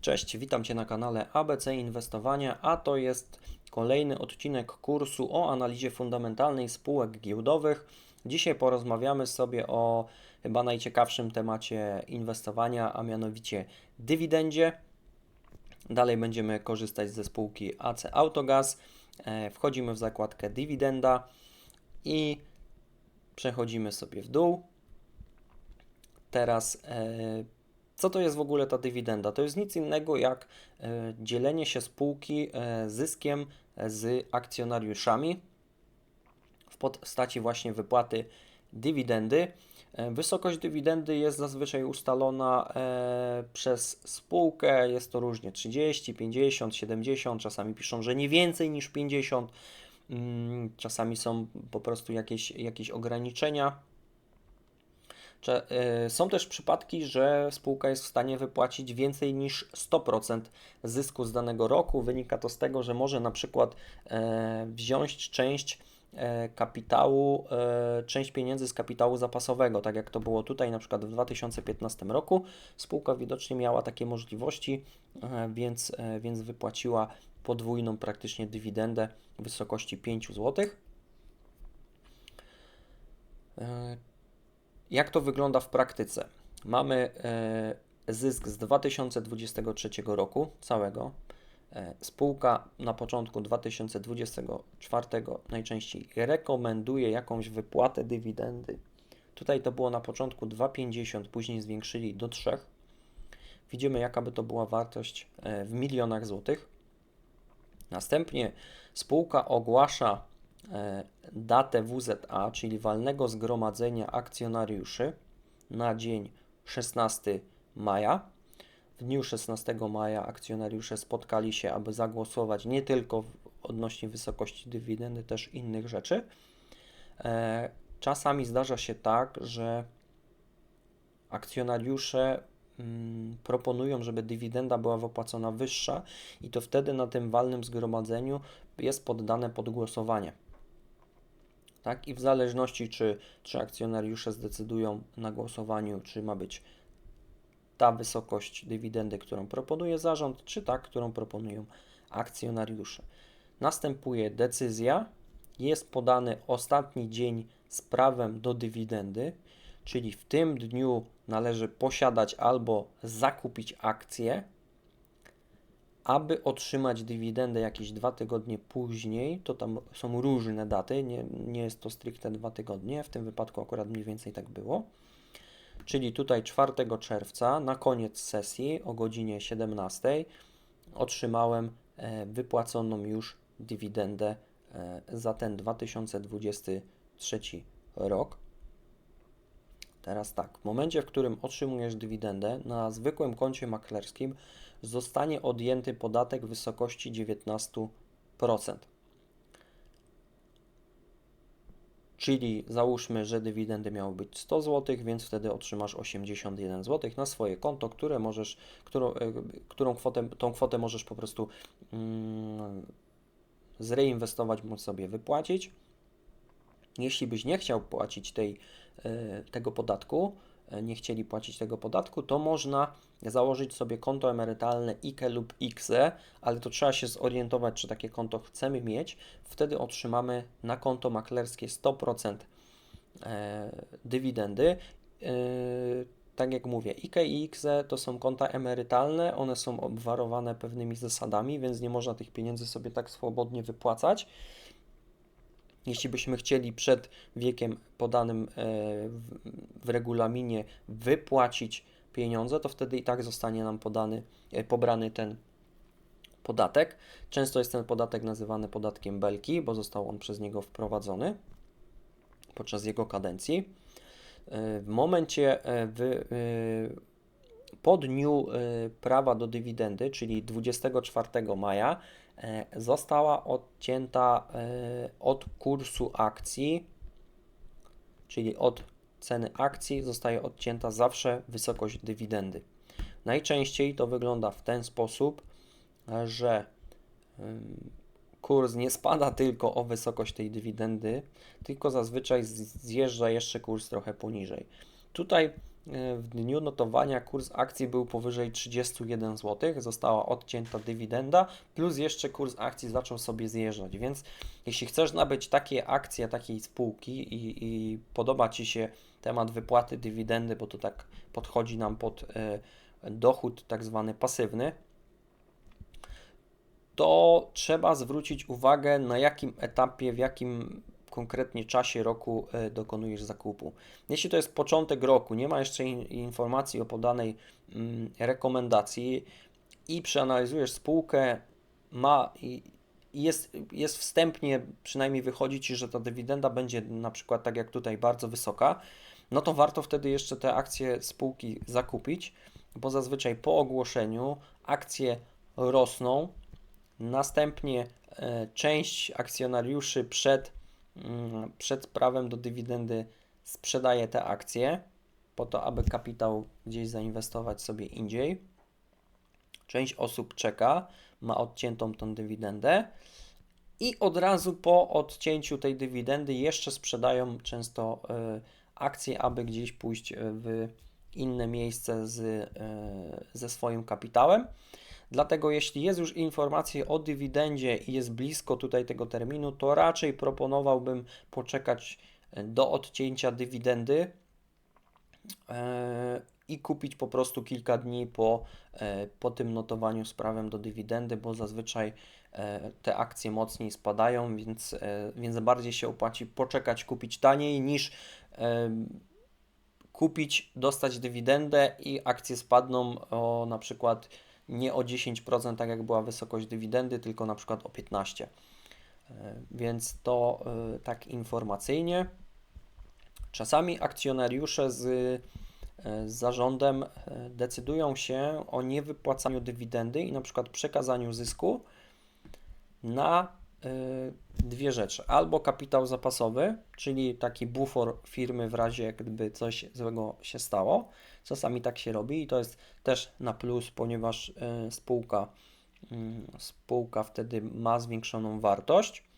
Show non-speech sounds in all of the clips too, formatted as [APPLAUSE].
Cześć, witam Cię na kanale ABC Inwestowania, a to jest kolejny odcinek kursu o analizie fundamentalnej spółek giełdowych. Dzisiaj porozmawiamy sobie o chyba najciekawszym temacie inwestowania, a mianowicie dywidendzie. Dalej będziemy korzystać ze spółki AC Autogaz. E, Wchodzimy w zakładkę dywidenda i przechodzimy sobie w dół. Teraz e, co to jest w ogóle ta dywidenda? To jest nic innego jak e, dzielenie się spółki e, zyskiem z akcjonariuszami w postaci właśnie wypłaty dywidendy. E, Wysokość dywidendy jest zazwyczaj ustalona e, przez spółkę, jest to różnie 30, 50, 70, czasami piszą, że nie więcej niż 50, mm, czasami są po prostu jakieś, jakieś ograniczenia. Y, Są też przypadki, że spółka jest w stanie wypłacić więcej niż 100% zysku z danego roku. Wynika to z tego, że może na przykład e, wziąć część e, kapitału, e, część pieniędzy z kapitału zapasowego, tak jak to było tutaj na przykład w 2015 roku. Spółka widocznie miała takie możliwości, więc, więc wypłaciła podwójną praktycznie dywidendę w wysokości 5 zł. Jak to wygląda w praktyce? Mamy e, zysk z 2023 roku całego. E, Spółka na początku 2024 najczęściej rekomenduje jakąś wypłatę dywidendy. Tutaj to było na początku 2,50, później zwiększyli do 3. Widzimy, jaka by to była wartość e, w milionach złotych. Następnie spółka ogłasza datę WZA, czyli walnego zgromadzenia akcjonariuszy na dzień 16 maja. W dniu 16 maja akcjonariusze spotkali się, aby zagłosować nie tylko odnośnie wysokości dywidendy, też innych rzeczy. E, Czasami zdarza się tak, że akcjonariusze mm, proponują, żeby dywidenda była wypłacona wyższa i to wtedy na tym walnym zgromadzeniu jest poddane pod głosowanie. Tak? I w zależności, czy, czy akcjonariusze zdecydują na głosowaniu, czy ma być ta wysokość dywidendy, którą proponuje zarząd, czy ta, którą proponują akcjonariusze. Następuje decyzja, jest podany ostatni dzień z prawem do dywidendy, czyli w tym dniu należy posiadać albo zakupić akcje, aby otrzymać dywidendę jakieś dwa tygodnie później, to tam są różne daty, nie, nie jest to stricte dwa tygodnie, w tym wypadku akurat mniej więcej tak było. Czyli tutaj 4 czerwca na koniec sesji o godzinie 17 otrzymałem e, wypłaconą już dywidendę e, za ten 2023 rok. Teraz tak, w momencie, w którym otrzymujesz dywidendę, na zwykłym koncie maklerskim zostanie odjęty podatek w wysokości 19%. Czyli załóżmy, że dywidendy miały być 100 zł, więc wtedy otrzymasz 81 zł na swoje konto, które możesz, którą, e, którą kwotę, tą kwotę możesz po prostu mm, zreinwestować, bądź sobie wypłacić. Jeśli byś nie chciał płacić tej, e, tego podatku, e, nie chcieli płacić tego podatku, to można założyć sobie konto emerytalne IKE lub IKZE, ale to trzeba się zorientować, czy takie konto chcemy mieć. Wtedy otrzymamy na konto maklerskie 100% e, dywidendy. Tak jak mówię, IKE i IKZE to są konta emerytalne, one są obwarowane pewnymi zasadami, więc nie można tych pieniędzy sobie tak swobodnie wypłacać. Jeśli byśmy chcieli przed wiekiem podanym e, w, regulaminie wypłacić pieniądze, to wtedy i tak zostanie nam podany, e, pobrany ten podatek. Często jest ten podatek nazywany podatkiem Belki, bo został on przez niego wprowadzony podczas jego kadencji. E, W momencie wy, po dniu prawa do dywidendy, czyli 24 maja, została odcięta e, od kursu akcji, czyli od ceny akcji, zostaje odcięta zawsze wysokość dywidendy. Najczęściej to wygląda w ten sposób, e, że kurs nie spada tylko o wysokość tej dywidendy, tylko zazwyczaj zjeżdża jeszcze kurs trochę poniżej. Tutaj w dniu notowania kurs akcji był powyżej 31 zł, została odcięta dywidenda, plus jeszcze kurs akcji zaczął sobie zjeżdżać. Więc jeśli chcesz nabyć takie akcje takiej spółki i, i podoba Ci się temat wypłaty dywidendy, bo to tak podchodzi nam pod y, dochód tak zwany pasywny, to trzeba zwrócić uwagę na jakim etapie, w jakim konkretnie czasie roku e, dokonujesz zakupu. Jeśli to jest początek roku, nie ma jeszcze in, informacji o podanej mm, rekomendacji i przeanalizujesz spółkę, ma i jest, jest wstępnie, przynajmniej wychodzi Ci, że ta dywidenda będzie na przykład tak jak tutaj bardzo wysoka, no to warto wtedy jeszcze te akcje spółki zakupić, bo zazwyczaj po ogłoszeniu akcje rosną, następnie e, część akcjonariuszy przed przed prawem do dywidendy sprzedaje te akcje po to, aby kapitał gdzieś zainwestować sobie indziej. Część osób czeka, ma odciętą tą dywidendę i od razu po odcięciu tej dywidendy jeszcze sprzedają często y, akcje, aby gdzieś pójść w inne miejsce z, y, ze swoim kapitałem. Dlatego jeśli jest już informacja o dywidendzie i jest blisko tutaj tego terminu, to raczej proponowałbym poczekać e, do odcięcia dywidendy e, i kupić po prostu kilka dni po, e, po tym notowaniu z prawem do dywidendy, bo zazwyczaj te akcje mocniej spadają, więc, więc bardziej się opłaci poczekać, kupić taniej niż kupić, dostać dywidendę i akcje spadną o na przykład nie o 10%, tak jak była wysokość dywidendy, tylko na przykład o 15%. E, więc to e, tak informacyjnie. Czasami akcjonariusze z, e, z zarządem decydują się o niewypłacaniu dywidendy i na przykład przekazaniu zysku na dwie rzeczy. Albo kapitał zapasowy, czyli taki bufor firmy w razie gdyby coś złego się stało. Czasami tak się robi i to jest też na plus, ponieważ e, spółka, mm, spółka wtedy ma zwiększoną wartość.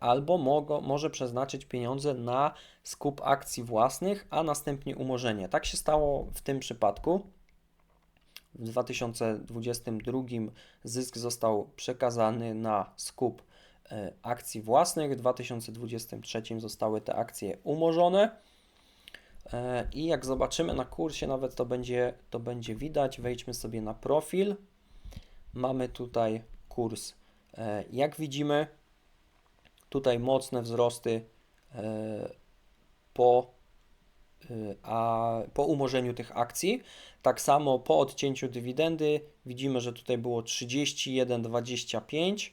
Albo może przeznaczyć pieniądze na skup akcji własnych, a następnie umorzenie. Tak się stało w tym przypadku. W 2022 zysk został przekazany na skup e, akcji własnych, w 2023 zostały te akcje umorzone. E, I jak zobaczymy na kursie, nawet to będzie, to będzie widać. Wejdźmy sobie na profil. Mamy tutaj kurs. E, jak widzimy, tutaj mocne wzrosty po, a po umorzeniu tych akcji. Tak samo po odcięciu dywidendy widzimy, że tutaj było 31,25.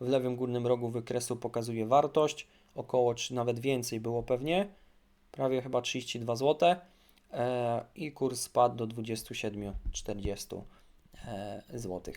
W lewym górnym rogu wykresu pokazuje wartość. Około, czy nawet więcej było pewnie prawie chyba 32 zł e, i kurs spadł do 27,40 e, zł.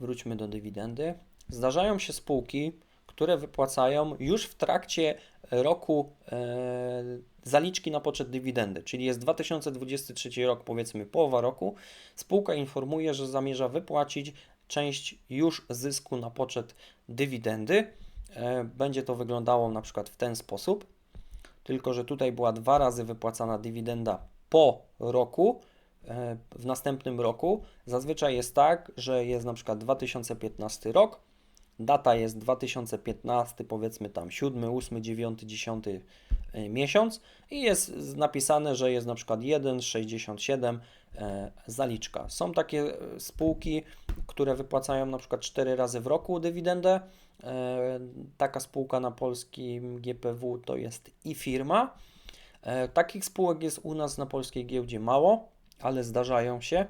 Wróćmy do dywidendy. Zdarzają się spółki, które wypłacają już w trakcie roku e, zaliczki na poczet dywidendy, czyli jest 2023 rok, powiedzmy połowa roku, spółka informuje, że zamierza wypłacić część już zysku na poczet dywidendy. E, będzie to wyglądało na przykład w ten sposób tylko że tutaj była dwa razy wypłacana dywidenda po roku, e, w następnym roku. Zazwyczaj jest tak, że jest na przykład 2015 rok, data jest 2015, powiedzmy tam 7, 8, 9, 10 miesiąc i jest napisane, że jest na przykład 1,67 e, zaliczka. Są takie e, spółki, które wypłacają na przykład 4 razy w roku dywidendę, E, taka spółka na polskim GPW to jest i firma. Takich spółek jest u nas na polskiej giełdzie mało, ale zdarzają się.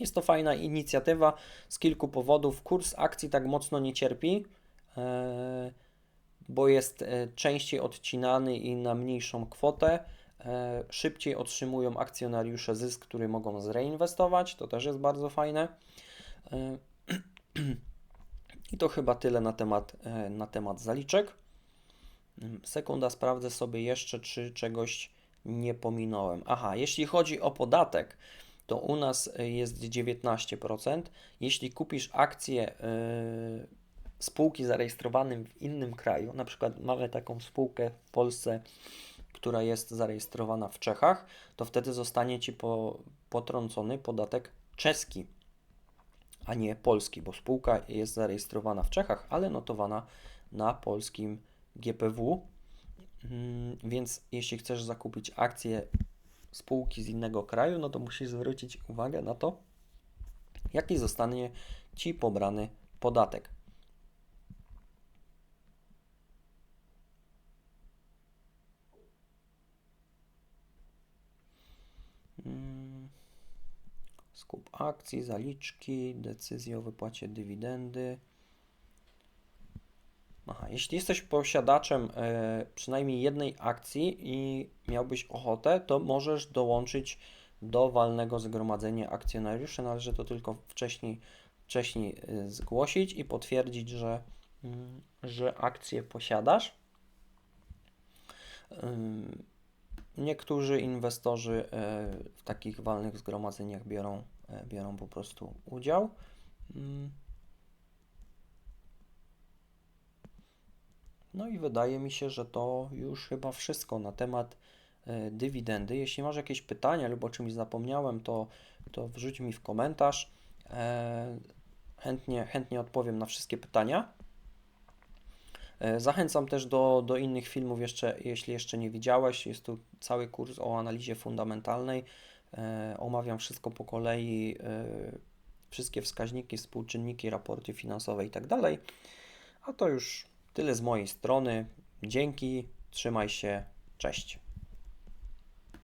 Jest to fajna inicjatywa z kilku powodów. Kurs akcji tak mocno nie cierpi, e, bo jest częściej odcinany i na mniejszą kwotę. Szybciej otrzymują akcjonariusze zysk, który mogą zreinwestować. To też jest bardzo fajne. [CLEARS THROAT] I to chyba tyle na temat, e, na temat zaliczek. Mm, sekunda, sprawdzę sobie jeszcze, czy czegoś nie pominąłem. Aha, jeśli chodzi o podatek, to u nas e, jest 19%. Jeśli kupisz akcję yy, spółki zarejestrowanej w innym kraju, na przykład mamy taką spółkę w Polsce, która jest zarejestrowana w Czechach, to wtedy zostanie Ci po, potrącony podatek czeski, a nie polski, bo spółka jest zarejestrowana w Czechach, ale notowana na polskim GPW. Mm, Więc jeśli chcesz zakupić akcje spółki z innego kraju, no to musisz zwrócić uwagę na to, jaki zostanie Ci pobrany podatek. Mm, Skup akcji, zaliczki, decyzje o wypłacie dywidendy. Aha, jeśli jesteś posiadaczem e, przynajmniej jednej akcji i miałbyś ochotę, to możesz dołączyć do walnego zgromadzenia akcjonariuszy. Należy to tylko wcześniej, wcześniej e, zgłosić i potwierdzić, że, mm, że akcje posiadasz. Niektórzy inwestorzy e, w takich walnych zgromadzeniach biorą, e, biorą po prostu udział. No i wydaje mi się, że to już chyba wszystko na temat e, dywidendy. Jeśli masz jakieś pytania lub o czymś zapomniałem, to, to wrzuć mi w komentarz. E, Chętnie, chętnie odpowiem na wszystkie pytania. E, Zachęcam też do, do innych filmów, jeszcze, jeśli jeszcze nie widziałeś. Jest tu cały kurs o analizie fundamentalnej. Omawiam wszystko po kolei, wszystkie wskaźniki, współczynniki, raporty finansowe i tak. A to już tyle z mojej strony. Dzięki, trzymaj się, cześć.